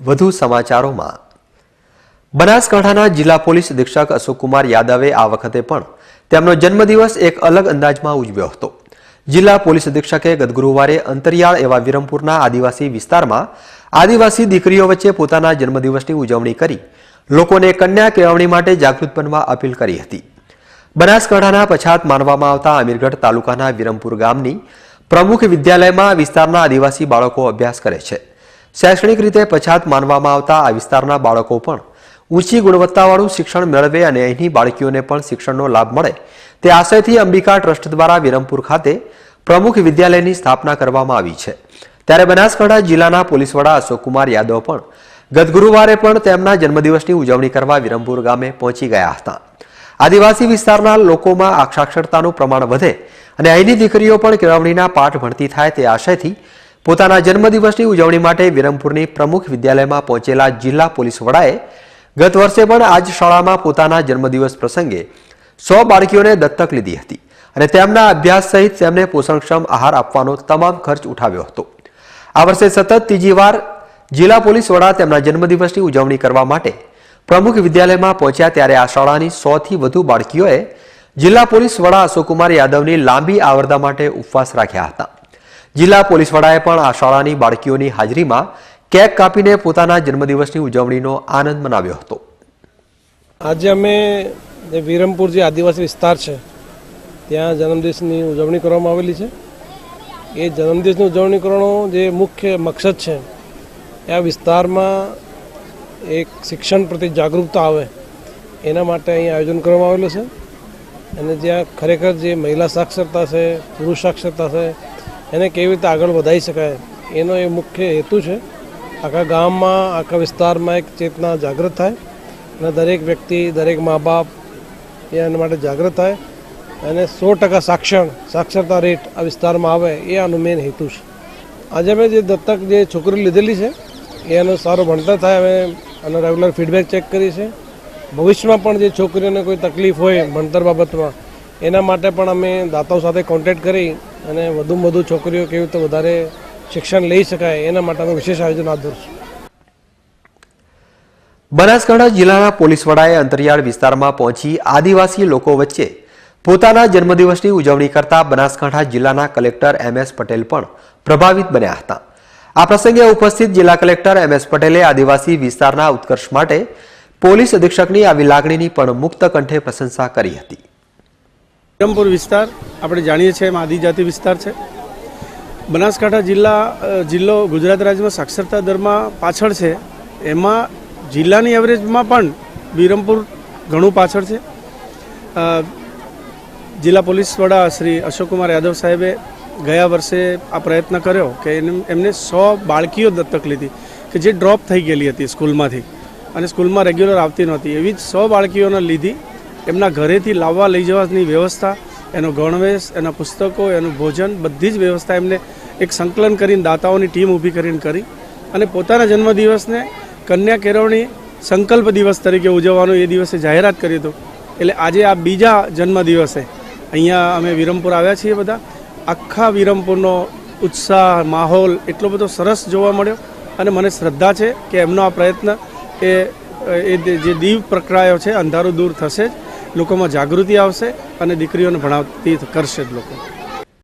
વધુ સમાચારોમાં. બનાસકાંઠાના જિલ્લા પોલીસ અધિક્ષક અશોકકુમાર યાદવે આ વખતે પણ તેમનો જન્મદિવસ એક અલગ અંદાજમાં ઉજવ્યો હતો. જિલ્લા પોલીસ અધિક્ષકે ગત ગુરુવારે અંતરિયાળ એવા વિરમપુરના આદિવાસી વિસ્તારમાં આદિવાસી દીકરીઓ વચ્ચે પોતાના જન્મદિવસની ઉજવણી કરી લોકોને કન્યા કેળવણી માટે જાગૃત બનવા અપીલ કરી હતી. બનાસકાંઠાના પછાત માનવામાં આવતા અમીરગઢ તાલુકાના વિરમપુર ગામની પ્રમુખ વિદ્યાલયમાં વિસ્તારના આદિવાસી બાળકો અભ્યાસ કરે છે. શૈક્ષણિક રીતે પછાત માનવામાં આવતા આ વિસ્તારના બાળકો પણ ઊંચી ગુણવત્તાવાળું શિક્ષણ મેળવે અને અહીંની બાળકીઓને પણ શિક્ષણનો લાભ મળે તે આશયથી અંબિકા ટ્રસ્ટ દ્વારા વિરમપુર ખાતે પ્રમુખ વિદ્યાલયની સ્થાપના કરવામાં આવી છે. ત્યારે બનાસકાંઠા જિલ્લાના પોલીસ વડા અશોકકુમાર યાદવ પણ ગત ગુરુવારે પણ તેમના જન્મદિવસની ઉજવણી કરવા વિરમપુર ગામે પહોંચી ગયા હતા. આદિવાસી વિસ્તારના લોકોમાં સાક્ષરતાનું પ્રમાણ વધે અને અહીંની દીકરીઓ પણ કેળવણીના પાઠ ભણતી થાય તે આશયથી પોતાના જન્મદિવસની ઉજવણી માટે વિરમપુરની પ્રમુખ વિદ્યાલયમાં પહોંચેલા જિલ્લા પોલીસ વડાએ ગત વર્ષે પણ આજ શાળામાં પોતાના જન્મદિવસ પ્રસંગે સો બાળકીઓને દત્તક લીધી હતી અને તેમના અભ્યાસ સહિત તેમને પોષણક્ષમ આહાર આપવાનો તમામ ખર્ચ ઉઠાવ્યો હતો. આ વર્ષે સતત ત્રીજી વાર જિલ્લા પોલીસ વડા તેમના જન્મદિવસની ઉજવણી કરવા માટે પ્રમુખ વિદ્યાલયમાં પહોંચ્યા ત્યારે આ શાળાની સોથી વધુ બાળકીઓએ જિલ્લા પોલીસ વડા અશોકકુમાર યાદવની લાંબી આવરદા માટે ઉપવાસ રાખ્યા હતા. જિલ્લા પોલીસ વડાએ પણ આ શાળાની બાળકીઓની હાજરીમાં કેક કાપીને પોતાના જન્મદિવસની ઉજવણીનો આનંદ મનાવ્યો હતો. આજે અમે વિરમપુર જે આદિવાસી વિસ્તાર છે, ત્યાં જન્મદિવસની ઉજવણી કરવામાં આવેલી છે. એ જન્મદિવસની ઉજવણી કરવાનો જે મુખ્ય મકસદ છે આ વિસ્તારમાં એક શિક્ષણ પ્રત્યે જાગૃતતા આવે, એના માટે અહીં આયોજન કરવામાં આવેલું છે. અને જ્યાં ખરેખર જે મહિલા સાક્ષરતા છે, પુરુષ સાક્ષરતા છે એને કેવી રીતે આગળ વધારી શકાય, એનો એ મુખ્ય હેતુ છે. આખા ગામમાં, આખા વિસ્તારમાં એક ચેતના જાગૃત થાય અને દરેક વ્યક્તિ, દરેક મા બાપ એ એના માટે જાગૃત થાય અને સો ટકા સાક્ષર, સાક્ષરતા રેટ આ વિસ્તારમાં આવે એ આનું મેઇન હેતુ છે. આજે અમે જે દત્તક જે છોકરી લીધેલી છે એનું સારું ભણતર થાય, અમે આનો રેગ્યુલર ફીડબેક ચેક કરી છે ભવિષ્યમાં પણ જે છોકરીઓને કોઈ તકલીફ હોય ભણતર બાબતમાં, એના માટે પણ અમે દાતાઓ સાથે કોન્ટેક્ટ કરી અને વધુમાં વધુ છોકરીઓ કેવી રીતે વધારે શિક્ષણ લઈ શકાય એના માટેનું વિશેષ આયોજન હાથ ધરશું. બનાસકાંઠા જિલ્લાના પોલીસ વડાએ અંતરિયાળ વિસ્તારમાં પહોંચી આદિવાસી લોકો વચ્ચે પોતાના જન્મદિવસની ઉજવણી કરતા બનાસકાંઠા જિલ્લાના કલેક્ટર એમ એસ પટેલ પણ પ્રભાવિત બન્યા હતા. આ પ્રસંગે ઉપસ્થિત જિલ્લા કલેક્ટર એમ એસ પટેલે આદિવાસી વિસ્તારના ઉત્કર્ષ માટે પોલીસ અધિક્ષકની આવી લાગણીની પણ મુક્ત કંઠે પ્રશંસા કરી હતી. વિરમપુર વિસ્તાર, આપણે જાણીએ છીએ એમ આદિજાતિ વિસ્તાર છે. બનાસકાંઠા જિલ્લા જિલ્લો ગુજરાત રાજ્યમાં સાક્ષરતા દરમાં પાછળ છે. એમાં જિલ્લાની એવરેજમાં પણ વિરમપુર ઘણું પાછળ છે. જિલ્લા પોલીસ વડા શ્રી અશોકકુમાર યાદવ સાહેબે ગયા વર્ષે આ પ્રયત્ન કર્યો કે એમને સો બાળકીઓ દત્તક લીધી કે જે ડ્રોપ થઈ ગયેલી હતી સ્કૂલમાંથી. અને સ્કૂલમાં રેગ્યુલર આવતી નહોતી. એવી જ સો બાળકીઓને લીધી એમના ઘરેથી લાવવા લઈ જવાની વ્યવસ્થા, એનો ગણવેશ, એના પુસ્તકો, એનું ભોજન, બધી જ વ્યવસ્થા એમને એક સંકલન કરીને દાતાઓની ટીમ ઊભી કરીને કરી અને પોતાના જન્મદિવસને કન્યા કેળવણી સંકલ્પ દિવસ તરીકે ઉજવવાનો એ દિવસે જાહેરાત કરી હતું. એટલે આજે આ બીજા જન્મદિવસે અહીંયા અમે વિરમપુર આવ્યા છીએ બધા. આખા વિરમપુરનો ઉત્સાહ, માહોલ એટલો બધો સરસ જોવા મળ્યો અને મને શ્રદ્ધા છે કે એમનો આ પ્રયત્ન એ જે દીવ પ્રકરાયો છે, અંધારું દૂર થશે જ. લોકોમાં જાગૃતિ આવશે અને દીકરીઓને ભણાવતી કરશે જ લોકો.